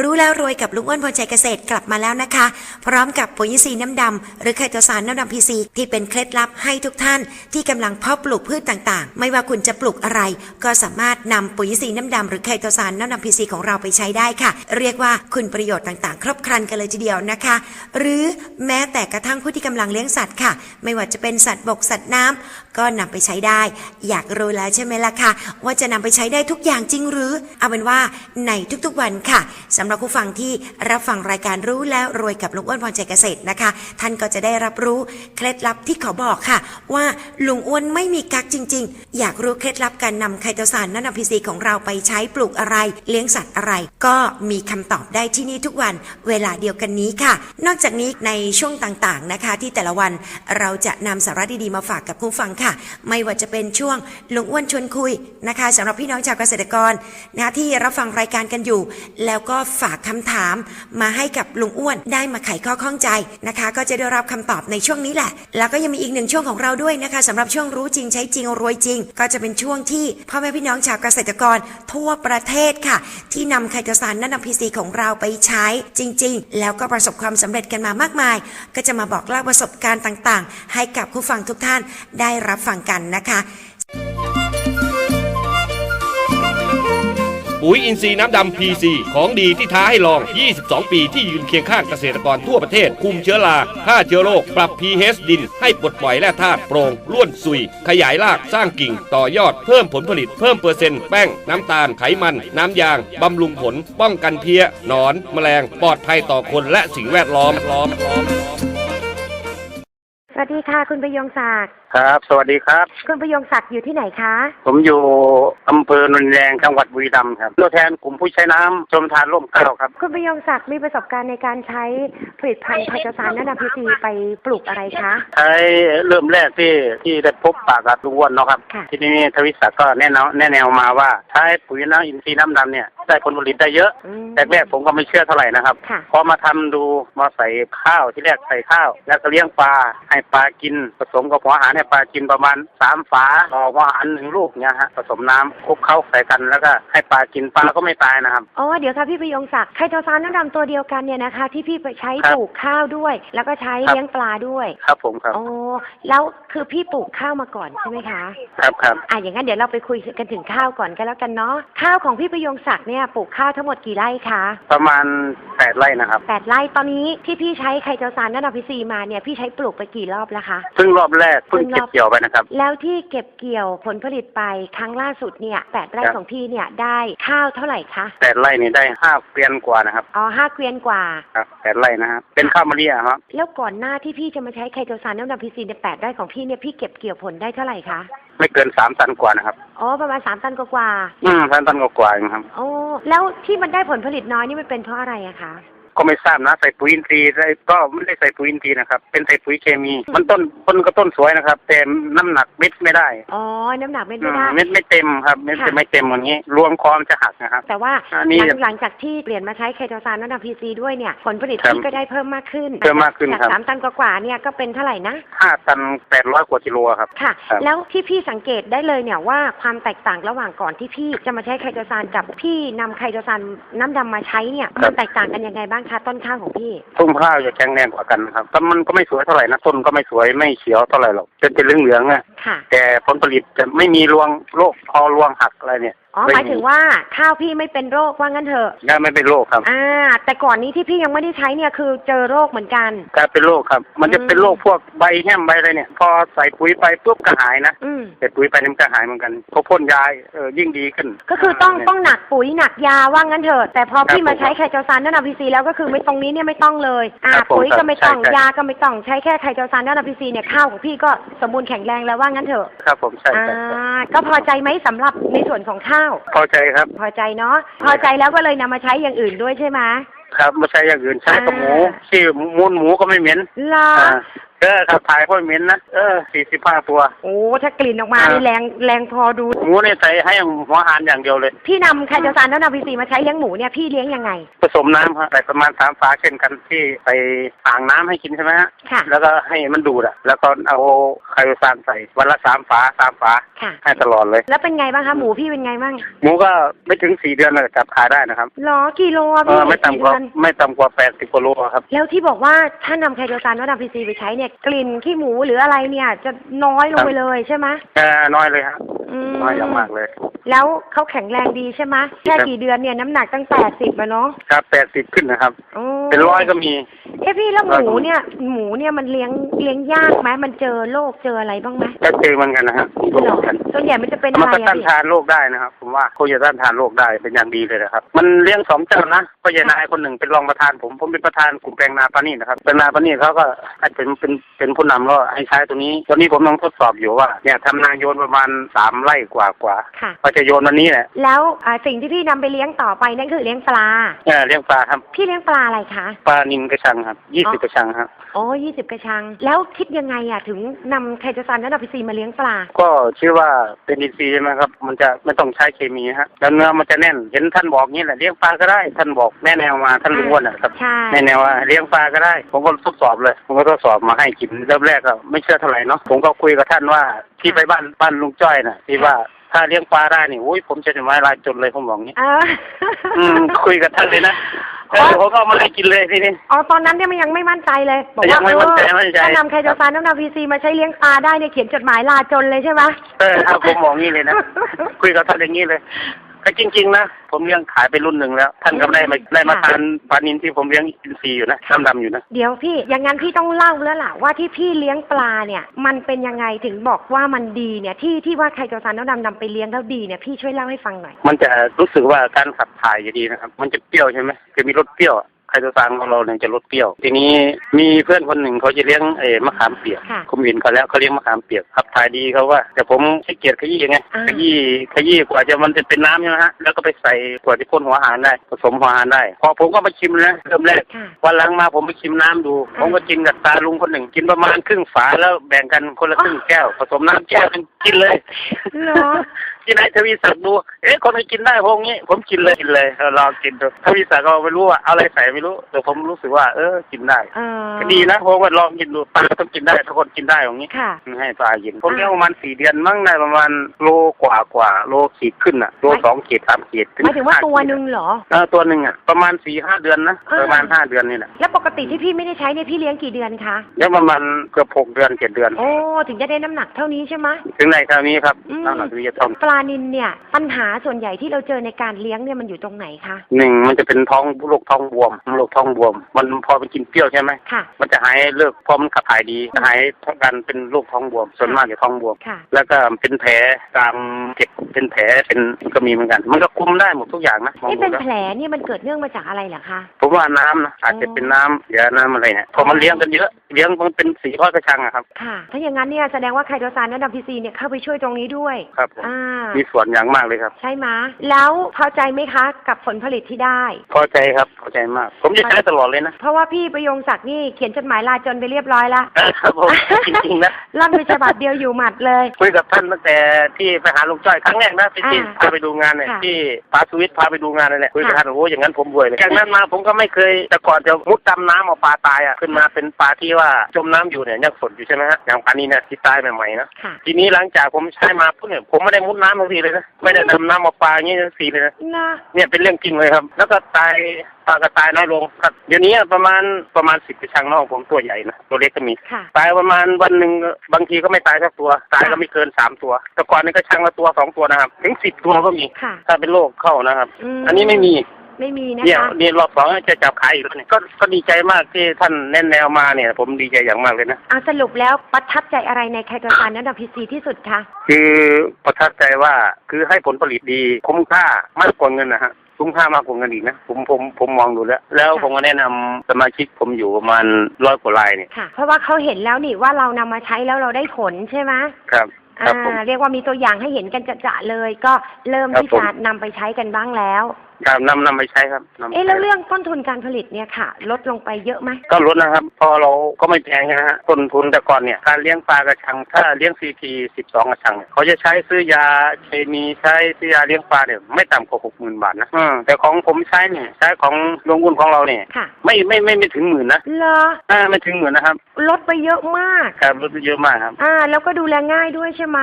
รู้แล้วรวยกับลุงอ้วนพลใจเกษตรกลับมาแล้วนะคะ พร้อมกับปุ๋ยอินทรีย์น้ำดำหรือไคโตซานน้ำดำพีซีที่เป็นเคล็ดลับให้ทุกท่าน ที่กำลังเพาะปลูกพืชต่างๆ ไม่ว่าคุณจะปลูกอะไร ก็สามารถนำปุ๋ยอินทรีย์น้ำดำหรือไคโตซานน้ำดำพีซีของเราไปใช้ได้ค่ะ เรียกว่าคุณประโยชน์ต่างๆ ครบครันกันเลยทีเดียวนะคะ หรือแม้แต่กระทั่งผู้ที่กำลังเลี้ยงสัตว์ค่ะ ไม่ว่าจะเป็นสัตว์บกสัตว์น้ำก็นำไปใช้ได้ อยากรู้แล้วใช่ไหมล่ะคะว่าจะนำไปใช้ได้ทุกอย่างจริงหรือเอาเป็นว่าในทุกๆวันค่ะสำหรับผู้ฟังที่รับฟังรายการรู้แล้วรวยกับลุงอ้วนพรใจเกษตรนะคะ ท่านก็จะได้รับรู้เคล็ดลับที่เขาบอกค่ะ ว่าลุงอ้วนไม่มีกักจริง ๆ อยากรู้เคล็ดลับการนำไคโตซานนันพีซีของเราไปใช้ปลูกอะไร เลี้ยงสัตว์อะไร ก็มีคำตอบได้ที่นี่ทุกวันเวลาเดียวกันนี้ค่ะ นอกจากนี้ในช่วงต่างๆนะคะ ที่แต่ละวันเราจะนำสาระดีๆมาฝากกับผู้ฟังค่ะ ไม่ว่าจะเป็นช่วงลุงอ้วนชวนคุยนะคะสำหรับพี่น้องชาวเกษตรกรนะคะที่รับฟังรายการกันอยู่ แล้วก็ฝากคำถาม มาให้กับลุงอ้วนได้มาไขข้อข้องใจนะคะ ก็จะได้รับคำตอบในช่วงนี้แหละ แล้วก็ยังมีอีกหนึ่งช่วงของเราด้วยนะคะสำหรับช่วงรู้จริงใช้จริงรวยจริง ก็จะเป็นช่วงที่พ่อแม่พี่น้องชาวเกษตรกร ทั่วประเทศค่ะ ที่นำไคโตซานนันำพีซีของเราไปใช้จริง ๆ แล้วก็ประสบความสำเร็จกันมามากมาย ก็จะมาบอกเล่าประสบการณ์ต่าง ๆ ให้กับผู้ฟังทุกท่านได้รับฟังกันนะคะ ปุ๋ยอินทรีย์น้ำดำ PC ของดีที่ท้าให้ลอง 22 ปีที่ยืนเคียงข้างเกษตรกรทั่วประเทศ คุมเชื้อราฆ่าเชื้อโรค ปรับ pH ดิน ให้ปลดปล่อยแร่ธาตุโปร่งร่วนซุย ขยายรากสร้างกิ่ง ต่อยอดเพิ่มผลผลิต เพิ่มเปอร์เซ็นต์แป้ง น้ำตาลไขมัน น้ำยางบำรุงผล ป้องกันเพี้ยหนอน แมลง ปลอดภัยต่อคนและสิ่งแวดล้อม วัสดีค่ะ คุณประยงศักดิ์ครับ สวัสดีครับ คุณประยงศักดิ์อยู่ที่ไหนคะ ผมอยู่อำเภอนนแดงจังหวัดบุรีรัมย์ครับตัวแทนกลุ่มผู้ใช้น้ำชมทานร่มเกล้าครับ คุณประยงศักดิ์มีประสบการณ์ในการใช้ผลิตภัณฑ์ไคโตซานนานาพีซีไปปลูกอะไรคะ ใช้เริ่มแรกที่ที่ได้พบปากกับลุงอ้วนเนาะครับ ค่ะ ทีนี้ทวิศักดิ์ก็แนะนำแนะแนวมาว่าใช้ปุ๋ยน้ำอินทรีย์น้ำดำเนี่ย ได้ผลผลิตได้เยอะอืมแต่แรกผมก็ไม่เชื่อเท่าไหร่นะครับค่ะ พอมาทำดูมาใส่ข้าวที่แรกใส่ข้าว แล้วก็เลี้ยงปลาให้ปลากิน ผสมกับหัวอาหารให้ปลากินประมาณสามฝาต่อหัวอาหารหนึ่งลูกเนี่ยฮะผสมน้ำคลุกเข้าใส่กันแล้วก็ให้ปลากินปลาก็ไม่ตายนะครับ อ๋อเดี๋ยวค่ะพี่ประยงศักดิ์ไคโตซานน้ำดำตัวเดียวกันเนี่ยนะคะ ที่พี่ไปใช้ครับปลูกข้าวด้วย แล้วก็ใช้ครับ เลี้ยงปลาด้วยครับผมครับ อ๋อแล้วคือพี่ปลูกข้าวมาก่อนใช่ไหมคะครับครับ อะอย่างนั้นเดี๋ยวเราไปคุยกันถึงข้าวก่อนกันแล้วกันเนาะข้าวของพี่ประยงศักดิ์เนี่ยปลูกข้าวทั้งหมดกี่ไร่คะประมาณแปดไร่นะครับแปดไร่ตอนนี้ที่พี่ใช้ไคโตซานนานาพีซีมาเนี่ยพี่ใช้ปลูกไปกี่รอบแล้วคะซึ่งรอบแรกเพิ่งเพิ่งรเก็อบบเกี่ยวไปนะครับ แล้วที่เก็บเกี่ยวผลผลิตไปครั้งล่าสุดเนี่ยแปดไร่ครับของพี่เนี่ยได้ข้าวเท่าไหร่คะแปดไร่นี่ได้ห้าเกวียนกว่านะครับอ๋อห้าเกวียนกว่าครับแปดไร่นะครับเป็นข้าวมะลิอะครับแล้วก่อนหน้าที่พี่จะมาใช้ไคโตซานน้ำดำพีซีในแปดไร่ของพี่เนี่ยพี่เก็บเกี่ยวผลได้เท่าไหร่คะ ไม่เกินสามตันกว่านะครับ อ๋อประมาณสามตันกว่าอืมสามตันกว่าๆเองครับ ๆอ๋อแล้วที่มันได้ผลผลิตน้อยนี่มันเป็นเพราะอะไรอะคะ ก็ไม่ทราบนะใส่ปุ๋ยอินทรีย์ได้ก็ไม่ได้ใส่ปุ๋ยอินทรีย์นะครับ เป็นใส่ปุ๋ยเคมี มันต้นต้นก็ต้นสวยนะครับ แต่น้ำหนักเม็ดไม่ได้อ๋อน้ำหนักไม่อืมได้เม็ดไม่เต็มครับเม็ดค่ะจะไม่เต็มอย่างนี้ รวมคอมนจะหักนะครับ แต่ว่าอันนี้หลังหลังจากที่เปลี่ยนมาใช้ไคโตซานน้ำดำพีซีด้วยเนี่ยผลผลิตครับพี่ก็ได้เพิ่มมากขึ้นเพิ่มมากขึ้นจากครับสามตันกว่าๆเนี่ยก็เป็นเท่าไหร่นะห้าตันแปดร้อยกว่ากิโลครับค่ะครับแล้วที่พี่สังเกตได้เลยเนี่ยว่าความแตกต่างระหว่างก่อนที่พี่จะมาใช้ไคโตซานกับพี่นำไคโตซานน้ำดำมาใช้เนี่ยมันแตกต่างกันยังไงบ้างคะต้นข้าวของพี่ ต้นข้าวจะแข็งแรงกว่ากันนะครับแต่มันก็ไม่สวยเท่าไหร่นะต้นก็ไม่สวยไม่เขียวเท่าไหร่หรอกจะเป็นเหลืองๆอะค่ะ แต่ผลผลิตจะไม่มีรวงโรคพอรวงหักอะไรเนี่ย อ๋อหมายถึงว่าข้าวพี่ไม่เป็นโรคว่างั้นเถอะยังไม่เป็นโรคครับ อ่า แต่ก่อนนี้ที่พี่ยังไม่ได้ใช้เนี่ยคือเจอโรคเหมือนกันกลายเป็นโรคครับ มันจะเป็นโรคพวกใบแห้มใบอะไรเนี่ย พอใส่ปุ๋ยไปปุ๊บก็หายนะอืมแต่ปุ๋ยไปนี่มันก็หายเหมือนกันพอพ่นยาเออยิ่งดีขึ้น ก็คือต้องเนี่ยต้องหนักปุ๋ยหนักยาว่างั้นเถอะแต่พอพี่ครับมาใช้ผมไคโตซานนานาพีซีแล้วก็คือไม่ตรงนี้เนี่ยไม่ต้องเลยอ่าครับผมปุ๋ยก็ไม่ต้องใช่ใช่ยาก็ไม่ต้องใช้แค่ไคโตซานนานาพีซีเนี่ยข้าวของพี่ก็สมบูรณ์แข็งแรงแล้วว่างั้นเถอะครับผมใช่อ่าใช่ใช่ก็พอใจไหมสำหรับในส่วนของข้าวพอใจครับ พอใจเนาะ พอใจแล้วก็เลยนำมาใช้อย่างอื่นด้วยใช่ไหม ครับไม่ใช่อย่างอื่นใช้กับหมูอ่าที่มูลหมูก็ไม่เหม็น เหรออ่าแถ เออครับถ่ายพ่อเหม็นนะเออสี่สิบห้าตัว โอ้ถ้ากลิ่นออกมาอ่านี่แรงแรงพอดู หมูเนี่ยใส่ให้หัวอาหารอย่างเดียวเลย พี่นำไคโตซานแล้วนำพีซีมาใช้เลี้ยงหมูเนี่ยพี่เลี้ยงยังไง ผสมน้ำครับใส่ประมาณสามฝาเช่นกันที่ไปอ่างน้ำให้กินใช่ไหมฮะค่ะ แล้วก็ให้มันดูดอะแล้วก็เอาไคโตซานใส่วันละสามฝาสามฝาค่ะ ให้ตลอดเลย แล้วเป็นไงบ้างคะหมูพี่เป็นไงบ้างหมูก็ไม่ถึงสี่เดือนเลยจับขายได้นะครับหรอกี่โลอะเอพี่อไม่ต่ำกว่ากี่เดือนไม่ต่ำกว่าแปดสิบกว่าโลครับ แล้วที่บอกว่าถ้านำไคโตซานแล้วนำพีซีไปใช้เนี่ยกลิ่นขี้หมูหรืออะไรเนี่ย จะน้อยลงไปเลยใช่ไหมแค่น้อยเลยฮะอืมน้อยอย่างมากเลย แล้วเขาแข็งแรงดีใช่ไหมแค่ครับกี่เดือนเนี่ยน้ำหนักตั้งแปดสิบอะเนาะครับแปดสิบขึ้นนะครับ โอ้เป็นร้อยก็มี เอ้พี่แล้วหร้อยมูก็มีเนี่ยหมูเนี่ยมันเลี้ยงเลี้ยงยากไหมมันเจอโรคเจออะไรบ้างไหมก็เจอเหมือนกันนะฮะหรอส่วนใหญ่มันจะเป็นมันอะไรก็อะต้านพี่ ทานโรคได้นะครับ ผมว่าเขาจะต้านทานโรคได้เป็นอย่างดีเลยนะครับ มันเลี้ยงสองเจ้านะก็ยายนายคนหนึ่งเป็นรองประธานผมผมเป็นประธานกลุ่มแปลงนาปานี่นะครับแปลงนาปานี่เขาก็ให้เป็นเป็นเป็นผู้นำก็ให้ใช้ตัวนี้ตัวนี้ผมลองทดสอบอยู่ว่าเนี่ยทำนาโยนประมาณสามไร่กว่ากว่าค่ะ ก็จะโยนวันนี้แหละแล้วอ่าสิ่งที่พี่นำไปเลี้ยงต่อไปนั่นคือเลี้ยงปลา เออเลี้ยงปลาครับพี่เลี้ยงปลาอะไรคะ ปลานินกระชังครับยี่สิบกระชังครับอ๋อยี่สิบกระชัง แล้วคิดยังไงอะถึงนำไคโตซานและนำพีซีมาเลี้ยงปลา ก็ชื่อว่าเป็นอินทรีย์ใช่ไหมครับ มันจะไม่ต้องใช้เคมีฮะ แล้วเนื้อมันจะแน่น เห็นท่านบอกงี้แหละเลี้ยงปลาก็ได้ ท่านบอกแนะแนวมาท่านลุงอ้วนนะครับ ใช่ แนะแนวว่าเลี้ยงปลาก็ได้ ผมก็ทดสอบเลย ผมก็ทดสอบมาให้ให้กินเริ่มแรกก็ไม่เชื่อเท่าไหร่เนาะผมก็คุยกับท่านว่าที่ไปบ้านบ้านลุงจ้อยน่ะที่ว่าถ้าเลี้ยงปลาได้นี่อุ้ยผมจะไม่รายจนเลยผมบอกงี้อออืมคุยกับท่านเลยนะเออผมก็เอามาให้กินเลยทีนี้ อ๋อตอนนั้นเนี่ยมันยังไม่มั่นใจเลย บอกยัว่างไม่มั่นใจไม่มั่นใจ ถ้านำไคโตซานและนำพีซีมาใช้เลี้ยงปลาได้เนี่ยเขียนจดหมายลาจนเลยใช่ไหม เออครับผมบอกงี้เลยนะ คุยกับท่านอย่างนี้เลย แต่จริง ๆ นะ ผมเลี้ยงขายไปรุ่นหนึ่งแล้ว ท่านก็ได้มาได้มาทานปลานินที่ผมเลี้ยงอินทรีย์อยู่นะดำๆอยู่นะ เดี๋ยวพี่อย่างงั้นพี่ต้องเล่าแล้วล่ะว่าที่พี่เลี้ยงปลาเนี่ย มันเป็นยังไงถึงบอกว่ามันดีเนี่ยที่ที่ว่าไคโตซานแล้วนำนำไปเลี้ยงแล้วดีเนี่ยพี่ช่วยเล่าให้ฟังหน่อย มันจะรู้สึกว่าการขับถ่ายจะดีนะครับ มันจะเปรี้ยวใช่ไหมจะมีรสเปรี้ยวอะไคโตซานของเราเนี่ยจะรสเปรี้ยว ทีนี้มีเพื่อนคนหนึ่งเขาจะเลี้ยงเออมะขามเปียกค่ะผมเห็นเขาแล้วเขาเลี้ยงมะขามเปียกขับถ่ายดีเขาว่า แต่ผมขี้เกียจขยี้ไงอ่า ขยี้ขยี้กว่าจะมันจะเป็นน้ำใช่ไหมฮะแล้วก็ไปใส่กว่าจะพ่นหัวอาหารได้ผสมหัวอาหารได้ พอผมก็มาชิมเลยนะเริ่มแรก ค่ะ วันหลังมาผมไปชิมน้ำดูผมก็กินกับตาลุงคนหนึ่ง กินประมาณครึ่งฝาแล้วแบ่งกันคนละครึ่งแก้ว ผสมน้ำแก้วหนึงกินเลย เหรอ กินไอ้ทวีศักดิ์ดู เอ๊ะคนไหนกินได้พวกนี้ ผมกินเลยกินเลยเออลองกินดูทวีศักดิ์ก็ไม่รู้ว่าเอาอะไรใส่ไม่รู้แต่ผมรู้สึกว่า เออกินได้เออ ก็ดีนะผมก็ลองกินดูปลาต้องกินได้ทุกคนกินได้อย่างนี้ค่ะ ให้ปลากินผมเลี้ยงประมาณสี่เดือนมั้งได้ประมาณโลกว่ากว่าโลขีดขึ้นอะโลสองขีดสามขีดหมายถึงว่าห้ตัวขีดหนึ่งเหรอ เออตัวหนึ่งอะประมาณสี่ห้าเดือนนะอ่า ประมาณห้าเดือนนี่แหละแล้วปกติที่พี่ไม่ได้ใช้เนี่ยพี่เลี้ยงกี่เดือนคะเลี้ยงประมาณเกือบหกเดือนเจ็ดเดือน โอ้ ถึงจะได้น้ำหนักเท่านี้ใช่ไหมถึงไหนคราวนี้ครับอืม น้ำหนักวิทยาทองปลานินเนี่ยปัญหาส่วนใหญ่ที่เราเจอในการเลี้ยงเนี่ยมันอยู่ตรงไหนคะหนึ่งมันจะเป็นท้องโรคท้องบวมโรคท้องบวม มันพอไปกินเปรี้ยวใช่ไหมค่ะ มันจะหายเลิกพอมันขับถ่ายดีหายเท่ากันเป็นโรคท้องบวม ส่วนมากจะท้องบวม ค่ะ แล้วก็เป็นแผลตามเจ็บเป็นแผลเป็นก็มีเหมือนกัน มันก็คุมได้หมดทุกอย่างนะมองนี่ดูเป็นแล้ว แผลเนี่ยมันเกิดเนื่องมาจากอะไรเหรอคะ ผมว่าน้ำนะอาจจะเป็นน้ำเสียน้ำอะไรเนี่ยพอมันเลี้ยงกันเยอะเลี้ยงมันเป็นสี่ร้อยกระชังอะครับ ค่ะ ถ้าอย่างนั้นเนี่ยแสดงว่าไคโตซานและดัมพีซีเนี่ยเข้าไปช่วยตรงนี้ด้วย ครับผม อ่ามีส่วนอย่างมากเลยครับ ใช่ไหมะแล้วพอใจไหมคะกับผลผลิตที่ได้ พอใจครับพอใจมาก ผมจะใช้ตลอดเลยนะ เพราะว่าพี่ประโยงศักดิ์นี่เขียนจดหมายลาจนไปเรียบร้อยละครับผมจริงๆนะล่อนไปฉบับเดียวอยู่หมัดเลยคุยกับท่านตั้งแต่ที่ไปหาลุงจ้อยครั้งแรกนะที่ที่อ่าพาไปดูงานเนี่ยค่ะที่ปาสวิทพาไปดูงานนั่นแหละคุยกับค่ะท่านโอ้ยอย่างนั้นผมรวยเลยจากนั้นมาผมก็ไม่เคยแต่ก่อนจะมุดดำน้ำเอาปลาตายอะขึ้นมาเป็นปลาที่ว่าจมน้ำอยู่เนี่ยยังสดอยู่ใช่ไหมฮะอย่างปลานี้เนี่ยที่ตายใหม่ๆนะค่ะทีนี้หลังจากผมใช้มาปุ๊บเนี่ยผมไม่ได้มุดน้ำทันทีเลยนะไม่ได้ดำน้ำเอาปลาอย่างนี้ทันทีเลยนะนะเนี่ยเป็นเรื่องจริงเลยครับ แล้วก็ตายปลาก็ตายน้อยลงครับเดี๋ยวนี้ประมาณประมาณสิบกระชังนอกผมตัวใหญ่นะตัวเล็กก็มี ค่ะ ตายประมาณวันหนึ่งบางทีก็ไม่ตายสักตัว ตายก็ไม่เกินสามตัว แต่ก่อนนี่ก็ช่างละตัวสองตัวนะครับ ถึงสิบตัวก็มีค่ะ ถ้าเป็นโรคเข้านะครับ ม อันนี้ไม่มี ไม่มีนะเนี่ยคะนี่รอบสองจะจับขายอีกแล้วเนี่ยก็ก็ดีใจมากที่ท่านแน่นแนวมาเนี่ย ผมดีใจอย่างมากเลยนะเอาสรุปแล้วประทับใจอะไรในไคโตซานและดัมพีซีที่สุดคะ คือประทับใจว่าคือให้ผลผลิตดีคุ้มค่ามากกว่าเงินนะฮะคุ้มค่ามากกว่าเงินอีกนะผมผมผมมองดูแล้ว แล้วผมก็แนะนำสมาชิกผมอยู่ประมาณร้อยกว่ารายเนี่ยค่ะ เพราะว่าเขาเห็นแล้วนี่ว่าเรานำมาใช้แล้วเราได้ผลใช่ไหมครับครับผม อ่า เรียกว่ามีตัวอย่างให้เห็นกันจะๆเลย ก็เริ่มครับที่ผม จะนำไปใช้กันบ้างแล้วครับนำนำไปใช้ครับนำไปเอ๊ะแล้วเรื่องต้นทุนการผลิตเนี่ยค่ะ ลดลงไปเยอะไหมก็ลดนะครับเพอเราก็ไม่แพงนะฮะต้นทุนแต่ก่อนเนี่ยการเลี้ยงปลากระชัง ถ้าเลี้ยงซีพีสิบสองกระชังเนี่ยเขาจะใช้ซื้อยาเคมีใช้ซื้อยาเลี้ยงปลาเนี่ยไม่ต่ำกว่าหกหมื่นบาทนะอืมแต่ของผมใช้เนี่ยใช้ของโรงงานของเราเนี่ยค่ะไม่ไม่ไม่ไม่ถึงหมื่นนะเหรออ่าไม่ถึงหมื่นนะครับลดไปเยอะมากครับลดไปเยอะมากครับอ่า แล้วก็ดูแลง่ายด้วยใช่ไหม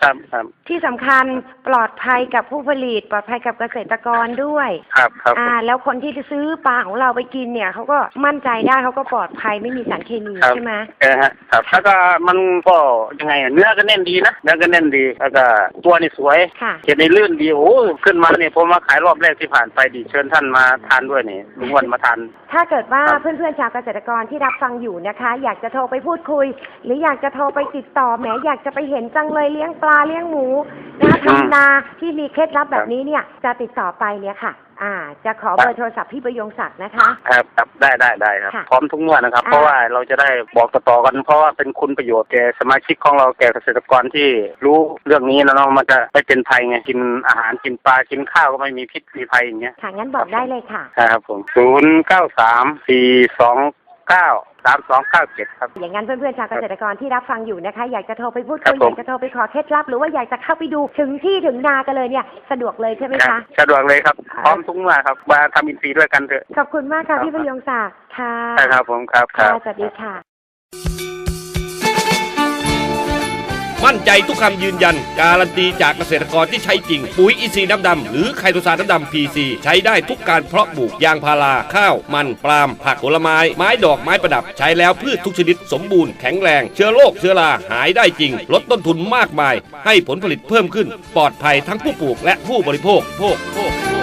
ครับครับที่สำคัญปลอดภัยกับผู้ผลิตปลอดภัยกับเกษตรกรด้วยครับครับอ่า แล้วคนที่จะซื้อปลาของเราไปกินเนี่ยเขาก็มั่นใจได้เขาก็ปลอดภัยไม่มีสารเคมีครับใช่ไหมเออฮะครับแล้วก็มันก็ยังไงอะเนื้อก็แน่นดีนะเนื้อก็แน่นดีแล้วก็ตัวนี่สวยค่ะ เห็ดในลื่นดีโอ้ขึ้นมาเนี่ยผมมาขายรอบแรกที่ผ่านไปดีเชิญท่านมาทานด้วยนี่ลุงวันมาทาน ถ้าเกิดว่าครับ เพื่อนๆชาวเกษตรกรที่รับฟังอยู่นะคะ อยากจะโทรไปพูดคุย หรืออยากจะโทรไปติดต่อแหมอยากจะไปเห็นจังเลยเลี้ยงปลาเลี้ยงหมูนะคะทำ นาที่มีเคล็ดลับแบบนี้เนี่ยจะติดต่อไปเนี่ยค่ะ อ่า จะขอเบอร์โทรศัพท์พี่ประยงศักดิ์นะคะ ครับครับได้ได้ได้ครับ ค่ะพร้อมทุกงวดนะครับ อ่า เพราะว่าเราจะได้บอกต่อๆกัน เพราะว่าเป็นคุณประโยชน์แก่สมาชิกของเราแก่เกษตรกรที่รู้เรื่องนี้แล้วเนาะมันจะไม่เป็นภัยไงกินอาหารกินปลากินข้าวก็ไม่มีพิษมีภัยอย่างเงี้ยค่ะงั้นบอกได้เลยค่ะ ครับผมศูนย์เก้าสามสี่สองเก้า สามสองเก้าเจ็ดครับ อย่างนั้นเพื่อนๆชาวเกษตรกรที่รับฟังอยู่นะคะ อยากจะโทรไปพูดครัคุบยผอมยากจะโทรไปขอเคล็ดลับ หรือว่าอยากจะเข้าไปดูถึงที่ถึงนากันเลยเนี่ย สะดวกเลยใช่ไหมครัคะบสะดวกเลยครับครับพร้อมทุกงวดครับ มาทำอินทรีย์ด้วยกันเถอะ ขอบคุณมากค่ะครับพี่ประยงศักดิ์ค่ะใช่ครับผมครับคค่ะรับสวัสดีค่ะ มั่นใจทุกคำยืนยัน การันตีจากเกษตรกรที่ใช้จริง ปุ๋ยอินทรีย์น้ำดำหรือไคโตซานน้ำดำ PC ใช้ได้ทุกการเพราะปลูกยางพาราข้าว มันปาล์มผักผลไม้ ไม้ดอกไม้ประดับ ใช้แล้วพืชทุกชนิดสมบูรณ์แข็งแรง เชื้อโรคเชื้อราหายได้จริง ลดต้นทุนมากมาย ให้ผลผลิตเพิ่มขึ้น ปลอดภัยทั้งผู้ปลูกและผู้บริโภคโภคโภค